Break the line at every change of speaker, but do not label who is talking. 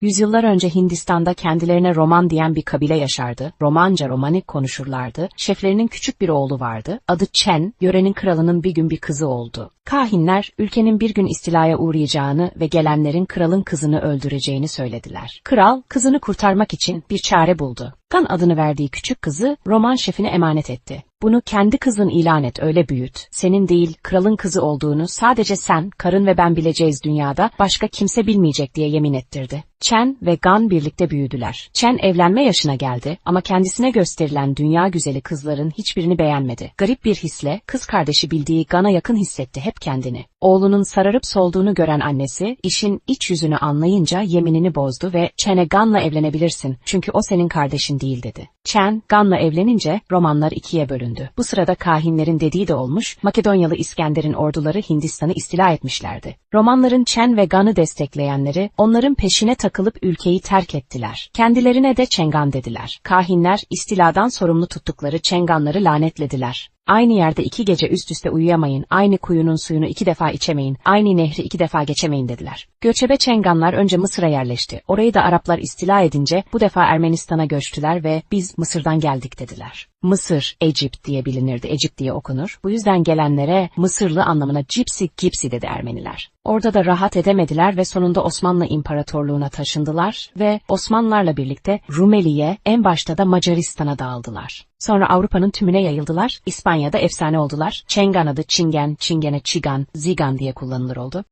Yüzyıllar önce Hindistan'da kendilerine Roman diyen bir kabile yaşardı. Romanca romanik konuşurlardı. Şeflerinin küçük bir oğlu vardı. Adı Chen, yörenin kralının bir gün bir kızı oldu. Kahinler, ülkenin bir gün istilaya uğrayacağını ve gelenlerin kralın kızını öldüreceğini söylediler. Kral, kızını kurtarmak için bir çare buldu. Gan adını verdiği küçük kızı Roman şefine emanet etti. Bunu kendi kızın ilan et öyle büyüt. Senin değil kralın kızı olduğunu sadece sen, karın ve ben bileceğiz dünyada, başka kimse bilmeyecek diye yemin ettirdi. Chen ve Gan birlikte büyüdüler. Chen evlenme yaşına geldi ama kendisine gösterilen dünya güzeli kızların hiçbirini beğenmedi. Garip bir hisle kız kardeşi bildiği Gan'a yakın hissetti hep kendini. Oğlunun sararıp solduğunu gören annesi işin iç yüzünü anlayınca yeminini bozdu ve Chen'e Gan'la evlenebilirsin çünkü o senin kardeşin değil dedi. Chen, Gan'la evlenince romanlar ikiye bölündü. Bu sırada kahinlerin dediği de olmuş, Makedonyalı İskender'in orduları Hindistan'ı istila etmişlerdi. Romanların Chen ve Gan'ı destekleyenleri onların peşine takılıp ülkeyi terk ettiler. Kendilerine de Çengan dediler. Kahinler istiladan sorumlu tuttukları Çenganları lanetlediler. Aynı yerde iki gece üst üste uyuyamayın, aynı kuyunun suyunu iki defa içemeyin, aynı nehri iki defa geçemeyin dediler. Göçebe Çenganlar önce Mısır'a yerleşti. Orayı da Araplar istila edince bu defa Ermenistan'a göçtüler ve biz Mısır'dan geldik dediler. Mısır, Ecipt diye bilinirdi, Ecipt diye okunur. Bu yüzden gelenlere Mısırlı anlamına Gypsy, Gypsy dedi Ermeniler. Orada da rahat edemediler ve sonunda Osmanlı İmparatorluğu'na taşındılar ve Osmanlılarla birlikte Rumeli'ye, en başta da Macaristan'a dağıldılar. Sonra Avrupa'nın tümüne yayıldılar, İspanya'da efsane oldular. Çengan adı Çingen, Çingene Çigan, Zigan diye kullanılır oldu.